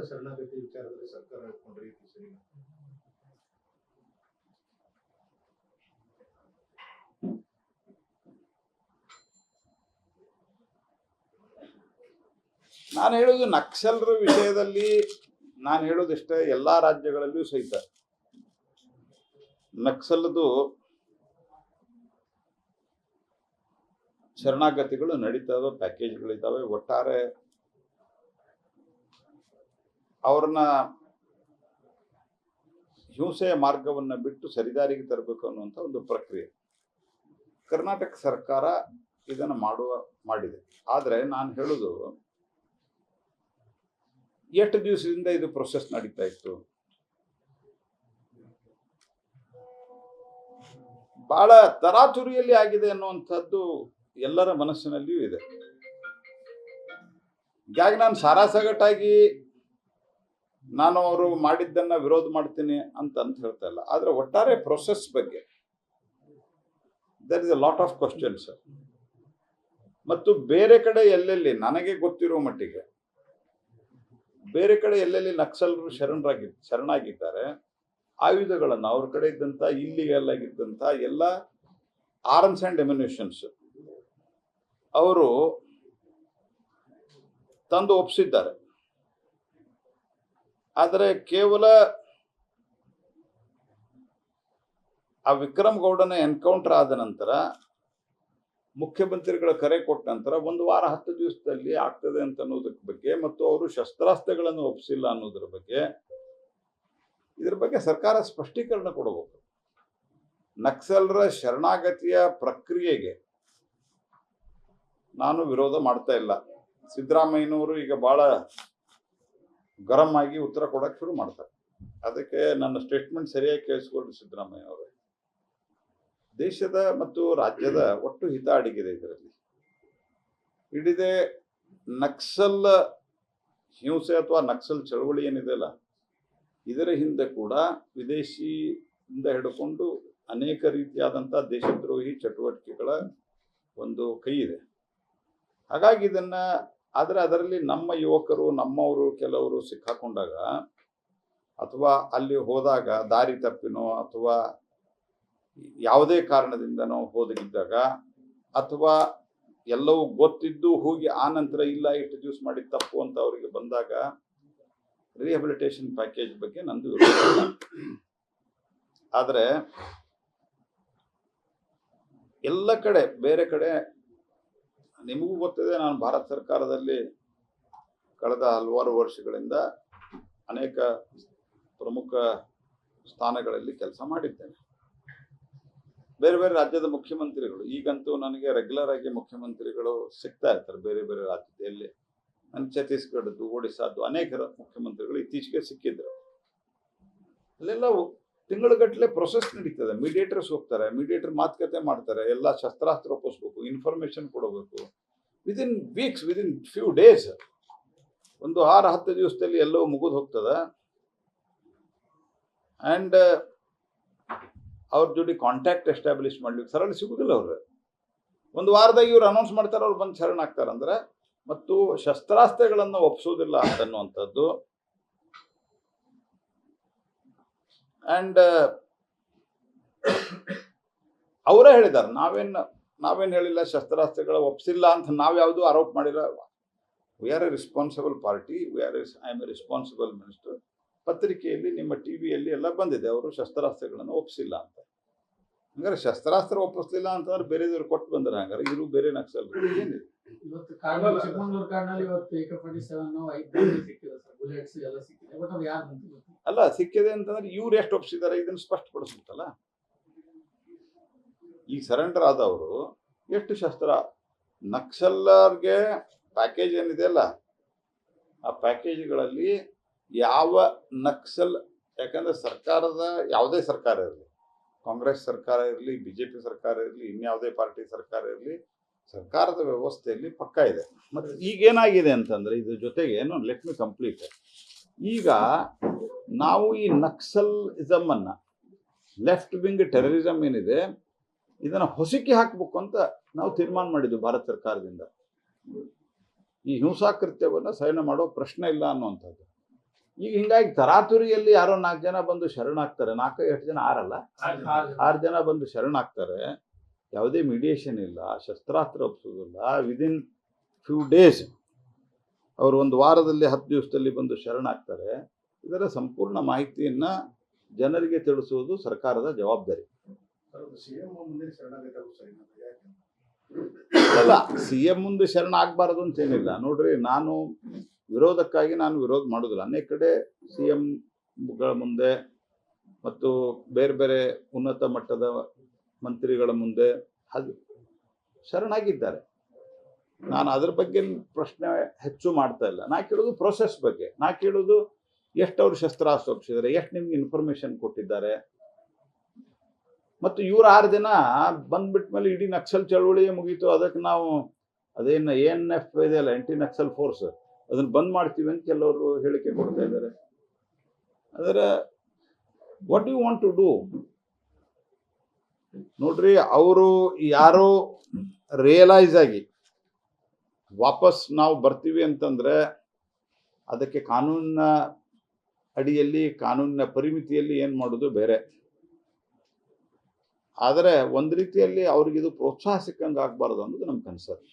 ಶರಣಾಗತಿ ವಿಚಾರದಲ್ಲಿ ಸರ್ಕಾರ ಇಟ್ಕೊಂಡ್ರೆ ರೀತಿ ಸರಿ ನಾನು ಹೇಳೋದು ನಕ್ಸಲರ ವಿಷಯದಲ್ಲಿ ನಾನು ಹೇಳೋದಿಷ್ಟೇ ಎಲ್ಲ ರಾಜ್ಯಗಳಲ್ಲೂ ಸಹಿತ. ನಕ್ಸಲ್ದು ಶರಣಾಗತಿಗಳು ನಡೀತಾವೆ ಪ್ಯಾಕೇಜ್ಗಳಿದ್ದಾವೆ ಒಟ್ಟಾರೆ ಅವ್ರನ್ನ ಹಿಂಸೆಯ ಮಾರ್ಗವನ್ನ ಬಿಟ್ಟು ಸರಿದಾರಿಗೆ ತರಬೇಕು ಅನ್ನುವಂಥ ಒಂದು ಪ್ರಕ್ರಿಯೆ. ಕರ್ನಾಟಕ ಸರ್ಕಾರ ಇದನ್ನು ಮಾಡುವ, ಮಾಡಿದೆ. ಆದರೆ ನಾನು ಹೇಳೋದು, ಎಷ್ಟು ದಿವಸದಿಂದ ಇದು ಪ್ರೊಸೆಸ್ ನಡೀತಾ ಇತ್ತು? ಬಹಳ ತರಾತುರಿಯಲ್ಲಿ ಆಗಿದೆ ಅನ್ನುವಂಥದ್ದು ಎಲ್ಲರ ಮನಸ್ಸಿನಲ್ಲಿಯೂ ಇದೆ. ಹೀಗಾಗಿ ನಾನು ಸಾರಾಸಗಟಾಗಿ ನಾನು ಅವರು ಮಾಡಿದ್ದನ್ನ ವಿರೋಧ ಮಾಡ್ತೀನಿ ಅಂತ ಅಂತ ಹೇಳ್ತಾ ಇಲ್ಲ. ಆದ್ರೆ ಒಟ್ಟಾರೆ ಪ್ರೊಸೆಸ್ ಬಗ್ಗೆ there is a lot of questions ಮತ್ತು ಬೇರೆ ಕಡೆ ಎಲ್ಲೆಲ್ಲಿ ನನಗೆ ಗೊತ್ತಿರೋ ಮಟ್ಟಿಗೆ ಬೇರೆ ಕಡೆ ಎಲ್ಲೆಲ್ಲಿ ನಕ್ಸಲರು ಶರಣರಾಗಿ ಶರಣಾಗಿದ್ದಾರೆ, ಆಯುಧಗಳನ್ನು ಅವ್ರ ಕಡೆ ಇದ್ದಂಥ ಇಲ್ಲಿಗೆಲ್ಲ ಆಗಿದ್ದಂಥ ಎಲ್ಲ ಆರ್ಮ್ಸ್ ಆ್ಯಂಡ್ ಎಮ್ಯುನೇಷನ್ಸ್ ಅವರು ತಂದು ಒಪ್ಪಿಸಿದ್ದಾರೆ ಆದರೆ ಕೇವಲ ಆ ವಿಕ್ರಮ್ ಗೌಡನ ಎನ್ಕೌಂಟರ್ ಆದ ನಂತರ ಮುಖ್ಯಮಂತ್ರಿಗಳ ಕರೆ ಕೊಟ್ಟ ನಂತರ ಒಂದು ವಾರ ಹತ್ತು ದಿವಸದಲ್ಲಿ ಆಗ್ತದೆ ಅಂತ ಅನ್ನೋದಕ್ಕೆ ಬಗ್ಗೆ ಮತ್ತು ಅವರು ಶಸ್ತ್ರಾಸ್ತ್ರಗಳನ್ನು ಒಪ್ಪಿಸಿಲ್ಲ ಅನ್ನೋದ್ರ ಬಗ್ಗೆ, ಇದ್ರ ಬಗ್ಗೆ ಸರ್ಕಾರ ಸ್ಪಷ್ಟೀಕರಣ ಕೊಡಬೇಕು. ನಕ್ಸಲರ ಶರಣಾಗತಿಯ ಪ್ರಕ್ರಿಯೆಗೆ ನಾನು ವಿರೋಧ ಮಾಡ್ತಾ ಇಲ್ಲ. ಸಿದ್ದರಾಮಯ್ಯನವರು ಈಗ ಬಹಳ ಗರಂ ಆಗಿ ಉತ್ತರ ಕೊಡಕ್ಕೆ ಶುರು ಮಾಡ್ತಾರೆ. ಅದಕ್ಕೆ ನನ್ನ ಸ್ಟೇಟ್ಮೆಂಟ್ ಸರಿಯಾಗಿ ಕೇಳಿಸ್ಕೊಂಡು ಸಿದ್ದರಾಮಯ್ಯ ಅವರು. ದೇಶದ ಮತ್ತು ರಾಜ್ಯದ ಒಟ್ಟು ಹಿತ ಅಡಗಿದೆ ಇದರಲ್ಲಿ. ಹಿಡಿದೆ ನಕ್ಸಲ್ ಹಿಂಸೆ ಅಥವಾ ನಕ್ಸಲ್ ಚಳವಳಿ ಏನಿದೆಯಲ್ಲ ಇದರ ಹಿಂದೆ ಕೂಡ ವಿದೇಶಿಯಿಂದ ಹಿಡ್ಕೊಂಡು ಅನೇಕ ರೀತಿಯಾದಂಥ ದೇಶದ್ರೋಹಿ ಚಟುವಟಿಕೆಗಳ ಒಂದು ಕೈ ಇದೆ. ಹಾಗಾಗಿ ಇದನ್ನ ಆದರೆ ಅದರಲ್ಲಿ ನಮ್ಮ ಯುವಕರು, ನಮ್ಮವರು, ಕೆಲವರು ಸಿಕ್ಕಾಕೊಂಡಾಗ ಅಥವಾ ಅಲ್ಲಿ ಹೋದಾಗ ದಾರಿ ತಪ್ಪಿನೋ ಅಥವಾ ಯಾವುದೇ ಕಾರಣದಿಂದನೋ ಹೋದಗಿದ್ದಾಗ ಅಥವಾ ಎಲ್ಲವೂ ಗೊತ್ತಿದ್ದು ಹೋಗಿ ಆ ನಂತರ ಇಲ್ಲ, ಇಷ್ಟು ದಿವಸ ಮಾಡಿ ತಪ್ಪು ಅಂತ ಅವರಿಗೆ ಬಂದಾಗ ರಿಹಬಿಲಿಟೇಷನ್ ಪ್ಯಾಕೇಜ್ ಬಗ್ಗೆ ನಂದು ಆದರೆ ಎಲ್ಲ ಕಡೆ, ಬೇರೆ ಕಡೆ ನಿಮಗೂ ಗೊತ್ತಿದೆ, ನಾನು ಭಾರತ ಸರ್ಕಾರದಲ್ಲಿ ಕಳೆದ ಹಲವಾರು ವರ್ಷಗಳಿಂದ ಅನೇಕ ಪ್ರಮುಖ ಸ್ಥಾನಗಳಲ್ಲಿ ಕೆಲಸ ಮಾಡಿದ್ದೇನೆ. ಬೇರೆ ಬೇರೆ ರಾಜ್ಯದ ಮುಖ್ಯಮಂತ್ರಿಗಳು, ಈಗಂತೂ ನನಗೆ ರೆಗ್ಯುಲರ್ ಆಗಿ ಮುಖ್ಯಮಂತ್ರಿಗಳು ಸಿಗ್ತಾ ಇರ್ತಾರೆ ಬೇರೆ ಬೇರೆ ರಾಜ್ಯದಲ್ಲಿ. ನನ್ನ ಛತ್ತೀಸ್ಗಢದ್ದು, ಒಡಿಸ್ಸಾದ್ದು ಅನೇಕ ಮುಖ್ಯಮಂತ್ರಿಗಳು ಇತ್ತೀಚೆಗೆ ಸಿಕ್ಕಿದ್ರು. ಅಲ್ಲೆಲ್ಲ ತಿಂಗಳುಗಟ್ಟಲೆ ಪ್ರೊಸೆಸ್ ನಡೀತದೆ. ಮೀಡಿಯೇಟರ್ಸ್ ಹೋಗ್ತಾರೆ ಮೀಡಿಯೇಟರ್ ಮಾತುಕತೆ ಮಾಡ್ತಾರೆ, ಎಲ್ಲ ಶಸ್ತ್ರಾಸ್ತ್ರ ಒಪ್ಪಿಸ್ಬೇಕು ಇನ್ಫಾರ್ಮೇಶನ್ ಕೊಡಬೇಕು. Within weeks within few days ಒಂದು ಆರು, ಹತ್ತು ದಿವಸದಲ್ಲಿ ಎಲ್ಲವೂ ಮುಗಿದು ಹೋಗ್ತದೆ. ಆ್ಯಂಡ್ ಅವ್ರ ಜೋಡಿ ಕಾಂಟ್ಯಾಕ್ಟ್ ಎಸ್ಟಾಬ್ಲಿಷ್ ಮಾಡ್ಲಿಕ್ಕೆ ಸರಳ ಸಿಗುದಿಲ್ಲ ಅವ್ರು. ಒಂದು ವಾರದಾಗ ಇವ್ರು ಅನೌನ್ಸ್ ಮಾಡ್ತಾರೆ, ಅವ್ರು ಬಂದು ಶರಣಾಗ್ತಾರೆ. ಅಂದ್ರೆ, ಮತ್ತು ಶಸ್ತ್ರಾಸ್ತ್ರಗಳನ್ನು ಒಪ್ಪಿಸೋದಿಲ್ಲ ಅಂತನ್ನುವಂಥದ್ದು ಆ್ಯಂಡ್ ಅವರೇ ಹೇಳಿದ್ದಾರೆ, ನಾವೇನು ನಾವೇನು ಹೇಳಿಲ್ಲ, ಶಸ್ತ್ರಾಸ್ತ್ರಗಳ ಒಪ್ಸಿಲ್ಲ ಅಂತ ನಾವು ಯಾವುದು ಆರೋಪ ಮಾಡಿಲ್ಲ. We are a responsible party we are yes I am a responsible minister ಪತ್ರಿಕೆಯಲ್ಲಿ, ನಿಮ್ಮ ಟಿ ವಿಯಲ್ಲಿ ಎಲ್ಲ ಬಂದಿದೆ, ಅವರು ಶಸ್ತ್ರಾಸ್ತ್ರಗಳನ್ನು ಒಪ್ಸಿಲ್ಲ ಅಂತ. ಹಂಗಾರೆ ಶಸ್ತ್ರಾಸ್ತ್ರ ಒಪ್ಪಿಸ್ಲಿಲ್ಲ ಅಂತಂದ್ರೆ ಬೇರೆದವ್ರು ಕೊಟ್ಟು ಬಂದ್ರೆ ಹಂಗಾರೆ ಇವರು ಬೇರೆ ನಕ್ಸಲ್ ಏನಿದೆ? ಇವತ್ತು ಕಾರ್ನಲ್ಲಿ ಚಿಕ್ಕಮಂಗ್ಳೂರು ಕಾರ್ನಲ್ಲಿ ಇವತ್ತು ಏಕ ಫಾರ್ಟಿ ಸೆವೆನ್ ಐದು ಸಿಕ್ಕಿದೆ ಸರ್. ಬುಲೆಟ್ಸ್ ಎಲ್ಲ ಸಿಕ್ಕಿದೆ. ಬಟ್ ಅದು ಯಾರು ಅಲ್ಲ ಸಿಕ್ಕಿದೆ ಅಂತಂದ್ರೆ ಇವ್ರು ಎಷ್ಟು ಒಪ್ಸಿದ್ದಾರೆ ಇದನ್ನು ಸ್ಪಷ್ಟಪಡಿಸ್ಬೇಕಲ್ಲ ಈ ಸರೆಂಡರ್ ಆದವರು ಎಷ್ಟು ಶಸ್ತ್ರ? ನಕ್ಸಲ್ಲರ್ಗೆ ಪ್ಯಾಕೇಜ್ ಏನಿದೆ ಅಲ್ಲ ಆ ಪ್ಯಾಕೇಜ್ಗಳಲ್ಲಿ ಯಾವ ನಕ್ಸಲ್ ಯಾಕಂದ್ರೆ ಸರ್ಕಾರದ ಯಾವುದೇ ಸರ್ಕಾರ ಇರಲಿ ಕಾಂಗ್ರೆಸ್ ಸರ್ಕಾರ ಇರಲಿ ಬಿ ಜೆ ಪಿ ಸರ್ಕಾರ ಇರಲಿ ಇನ್ಯಾವುದೇ ಪಾರ್ಟಿ ಸರ್ಕಾರ ಇರಲಿ ಸರ್ಕಾರದ ವ್ಯವಸ್ಥೆಯಲ್ಲಿ ಪಕ್ಕ ಇದೆ. ಮತ್ತು ಈಗೇನಾಗಿದೆ ಅಂತಂದ್ರೆ ಇದ್ರ ಜೊತೆಗೆ ಏನು ಲೆಟ್ ಮಿ ಕಂಪ್ಲೀಟ್ ಈಗ ನಾವು ಈ ನಕ್ಸಲಿಸಮ್ ಅನ್ನ ಲೆಫ್ಟ್ ವಿಂಗ್ ಟೆರರಿಸಮ್ ಏನಿದೆ ಇದನ್ನ ಹೊಸಕಿ ಹಾಕಬೇಕು ಅಂತ ನಾವು ತೀರ್ಮಾನ ಮಾಡಿದ್ವಿ ಭಾರತ ಸರ್ಕಾರದಿಂದ. ಈ ಹಿಂಸಾಕೃತ್ಯವನ್ನ ಸಹನೆ ಮಾಡೋ ಪ್ರಶ್ನೆ ಇಲ್ಲ ಅನ್ನುವಂಥದ್ದು. ಈಗ ಹಿಂಗಾಗಿ ತರಾತುರಿಯಲ್ಲಿ ಯಾರೋ ನಾಲ್ಕು ಜನ ಬಂದು ಶರಣಾಗ್ತಾರೆ. ನಾಲ್ಕು ಎಷ್ಟು ಜನ ಆರಲ್ಲ? ಆರು ಜನ ಬಂದು ಶರಣಾಗ್ತಾರೆ. ಯಾವುದೇ ಮೀಡಿಯೇಷನ್ ಇಲ್ಲ ಶಸ್ತ್ರಾಸ್ತ್ರ ಒಪ್ಸೋದಿಲ್ಲ ವಿದಿನ್ ಫ್ಯೂ ಡೇಸ್ ಅವರು ಒಂದು ವಾರದಲ್ಲಿ ಹತ್ತು ದಿವಸದಲ್ಲಿ ಬಂದು ಶರಣಾಗ್ತಾರೆ. ಇದರ ಸಂಪೂರ್ಣ ಮಾಹಿತಿಯನ್ನು ಜನರಿಗೆ ತಿಳಿಸುವುದು ಸರ್ಕಾರದ ಜವಾಬ್ದಾರಿ. ಅಲ್ಲ ಸಿ ಎಂ ಮುಂದೆ ಶರಣ ಆಗಬಾರದು ಅಂತೇನಿಲ್ಲ ನೋಡ್ರಿ ನಾನು ವಿರೋಧಕ್ಕಾಗಿ ನಾನು ವಿರೋಧ ಮಾಡೋದಿಲ್ಲ ಅನೇಕ ಕಡೆ ಸಿ ಎಂಗಳ ಮುಂದೆ ಮತ್ತು ಬೇರೆ ಬೇರೆ ಉನ್ನತ ಮಟ್ಟದ ಮಂತ್ರಿಗಳ ಮುಂದೆ ಅದು ಶರಣಾಗಿದ್ದಾರೆ. ನಾನು ಅದ್ರ ಬಗ್ಗೆ ಪ್ರಶ್ನೆ ಹೆಚ್ಚು ಮಾಡ್ತಾ ಇಲ್ಲ. ನಾ ಕೇಳೋದು ಪ್ರೊಸೆಸ್ ಬಗ್ಗೆ. ನಾ ಕೇಳೋದು ಎಷ್ಟು ಅವ್ರು ಶಸ್ತ್ರಾಸ್ತ್ರ ಒಪ್ಪಿಸಿದ್ದಾರೆ ಎಷ್ಟು ನಿಮ್ಗೆ ಇನ್ಫಾರ್ಮೇಶನ್ ಕೊಟ್ಟಿದ್ದಾರೆ. ಮತ್ತು ಇವ್ರು ಆರು ದಿನ ಬಂದ್ಬಿಟ್ಟ ಮೇಲೆ ಇಡೀ ನಕ್ಸಲ್ ಚಳವಳಿಯೇ ಮುಗೀತು. ಅದಕ್ಕೆ ನಾವು ಅದೇನು ಎ ಎನ್ ಎಫ್ ಇದೆಯಲ್ಲ ಎಂಟಿ ನಕ್ಸಲ್ ಫೋರ್ಸ್ ಅದನ್ನ ಬಂದ್ ಮಾಡ್ತೀವಿ ಅಂತ ಕೆಲವರು ಹೇಳಿಕೆ ಕೊಡ್ತಾ ಇದ್ದಾರೆ. ಅದರ what you want to do ನೋಡ್ರಿ, ಅವರು ಯಾರೋ ರಿಯಲೈಸ್ ಆಗಿ ವಾಪಸ್ ನಾವು ಬರ್ತೀವಿ ಅಂತಂದ್ರೆ ಅದಕ್ಕೆ ಕಾನೂನಿನ ಅಡಿಯಲ್ಲಿ, ಕಾನೂನಿನ ಪರಿಮಿತಿಯಲ್ಲಿ ಏನು ಮಾಡೋದು ಬೇರೆ. ಆದರೆ ಒಂದು ರೀತಿಯಲ್ಲಿ ಅವ್ರಿಗೆ ಇದು ಪ್ರೋತ್ಸಾಹ ಸಿಕ್ಕಂಗೆ ಆಗಬಾರ್ದು ಅನ್ನೋದು ನಮ್ಮ ಕನ್ಸರ್ನ್